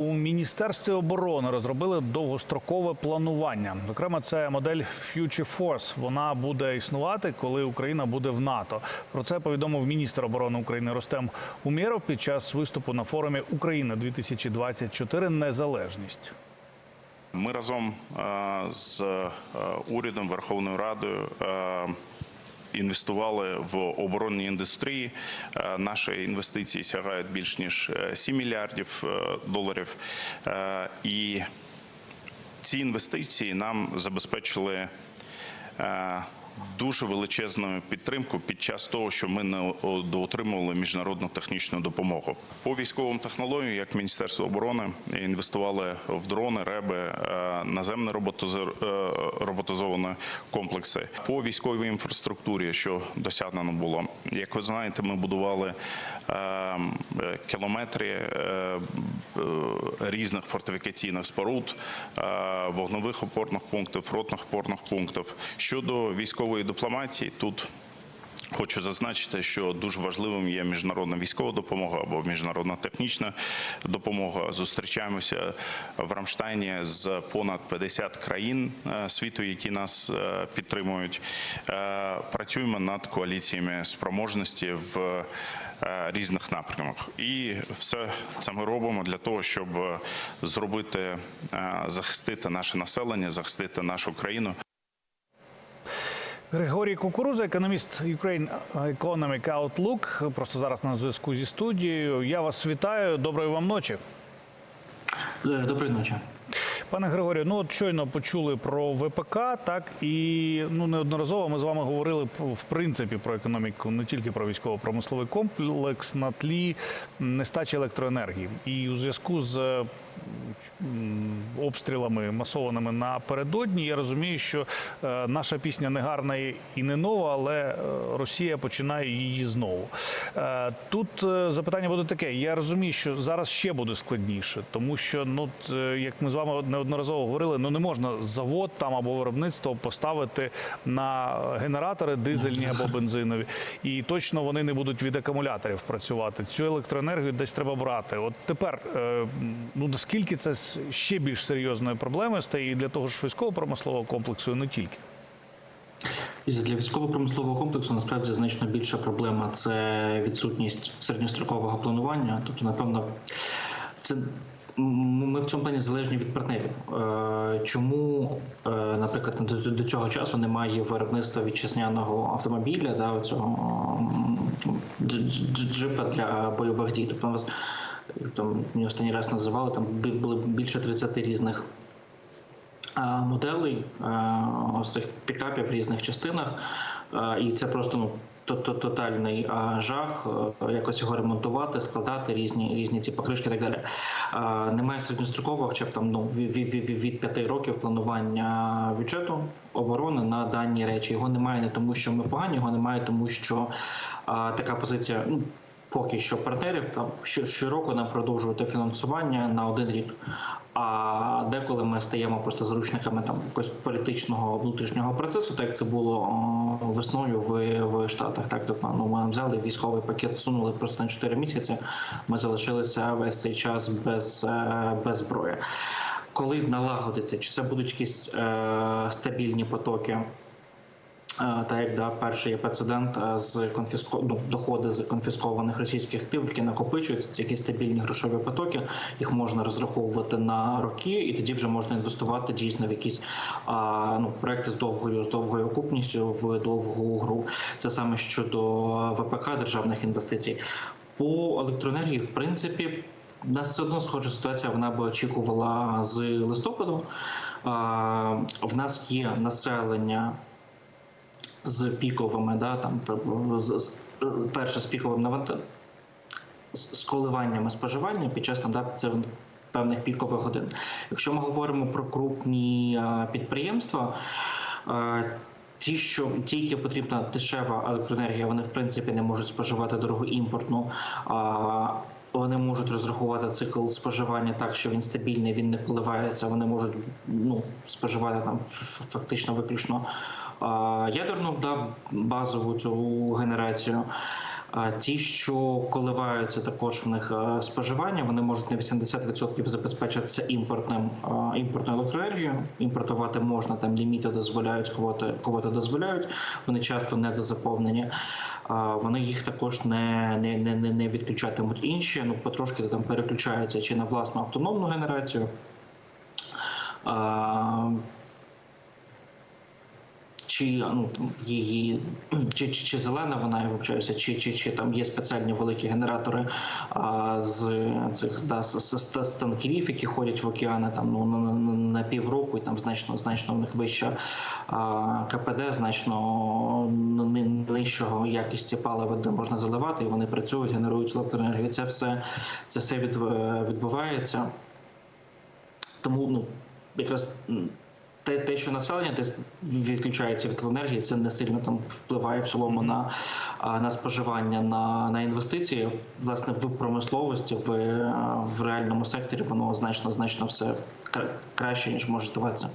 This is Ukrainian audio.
У міністерстві оборони розробили довгострокове планування. Зокрема, це модель Future Force. Вона буде існувати, коли Україна буде в НАТО. Про це повідомив міністр оборони України Ростем Умєров під час виступу на форумі Україна 2024 Незалежність. Ми разом е, з е, урядом, Верховною Радою е, інвестували в оборонні індустрії. Е, Наші інвестиції сягають більш ніж е, 7 мільярдів е, доларів. Е, І ці інвестиції нам забезпечили е, дуже величезну підтримку під час того, що ми не отримували міжнародну технічну допомогу. По військовим технологіям, як Міністерство оборони, інвестували в дрони, реби, е, наземні е, роботизовані комплекси. По військовій інфраструктурі, що досягнено було, як ви знаєте, ми будували е, кілометри різних фортифікаційних споруд, вогнових опорних пунктів, ротних опорних пунктів. Щодо військової дипломатії, тут Хочу зазначити, що дуже важливим є міжнародна військова допомога або міжнародна технічна допомога. Зустрічаємося в Рамштайні з понад 50 країн е, світу, які нас е, підтримують. Е, Працюємо над коаліціями спроможності в різних напрямках, і все це ми робимо для того, щоб зробити захистити наше населення, захистити нашу країну. Григорій Кукуруза, економіст Ukraine Economic Outlook. Просто зараз на зв'язку зі студією. Я вас вітаю. Доброї вам ночі. Е, Доброї ночі. Пане Григорію, ну от щойно почули про ВПК, так і ну неодноразово ми з вами говорили в принципі про економіку, не тільки про військово-промисловий комплекс на тлі нестачі електроенергії. І у зв'язку з обстрілами масованими напередодні, я розумію, що е, наша пісня не гарна і не нова, але е, Росія починає її знову. Е, тут запитання буде таке: я розумію, що зараз ще буде складніше, тому що ну як ми з вами неодноразово говорили, ну не можна завод там або виробництво поставити на генератори дизельні або бензинові, і точно вони не будуть від акумуляторів працювати. Цю електроенергію десь треба брати. От тепер е, ну наскільки це ще більш серйозною проблемою стає і для того ж військово-промислового комплексу, і не тільки. Для військово-промислового комплексу насправді значно більша проблема це відсутність середньострокового планування. Тобто, напевно, це ми в цьому плані залежні від партнерів. Е, Чому, е, наприклад, до, цього часу немає виробництва вітчизняного автомобіля, да, цього дж- дж- джипа для бойових дій? Тобто, нас там мені останній раз називали там було більше 30 різних моделей а, ось цих пікапів в різних частинах, і це просто ну. То- то- Тотальний жах, якось його ремонтувати, складати різні різні ці покришки і так далі. Немає середньострокового, хоча б там ну від, від, від, від п'яти років планування бюджету оборони на дані речі. Його немає не тому, що ми погані, його немає, тому що така позиція. Ну, Поки що партнерів там щороку нам продовжувати фінансування на один рік. А деколи ми стаємо просто заручниками там якогось політичного внутрішнього процесу, так як це було весною в, в Штатах. Так тобто ну, ми взяли військовий пакет, сунули просто на 4 місяці. Ми залишилися весь цей час без, е, без зброї. Коли налагодиться, чи це будуть якісь е, стабільні потоки? Так як да, перший прецедент е, з конфіско... ну, доходи з конфіскованих російських активів, які накопичуються, це якісь стабільні грошові потоки. Їх можна розраховувати на роки, і тоді вже можна інвестувати дійсно в якісь а, ну, проекти з довгою з довгою окупністю в довгу гру. Це саме щодо ВПК державних інвестицій. По електроенергії, в принципі. У нас все одно схожа ситуація. Вона би очікувала з листопаду. В нас є населення з піковими, да, там з, перше з піковим навантаженням, з, коливаннями споживання під час там, да, це певних пікових годин. Якщо ми говоримо про крупні а, підприємства, а, Ті, що тільки потрібна дешева електроенергія, вони в принципі не можуть споживати дорогу імпортну. А вони можуть розрахувати цикл споживання так, що він стабільний, він не коливається. Вони можуть ну, споживати там фактично виключно ядерну да, базову цю генерацію. А ті, що коливаються також в них е, споживання, вони можуть на 80% забезпечитися імпортним імпортною електроенергією. Імпортувати можна, там ліміти дозволяють, квоти, квоти дозволяють. Вони часто недозаповнені. А, Вони їх також не, не, не, не- не відключатимуть. Інші ну потрошки там переключаються чи на власну автономну генерацію. Чи ну її чи, чи, чи зелена вона я вибачаюся, чи, чи, чи там є спеціальні великі генератори а, з цих да, з, з, з- танкерів, які ходять в океани там ну на, на, на півроку, і там значно значно в них вища а, КПД, значно ни- нижчого якісті палива, де можна заливати, і вони працюють, генерують електроенергію. Це все це все від, відбувається. Тому ну якраз те, те, що населення десь відключається від енергії, це не сильно там впливає в цілому на, на споживання, на, на інвестиції. Власне, в промисловості, в, в реальному секторі воно значно значно все краще ніж може здаватися.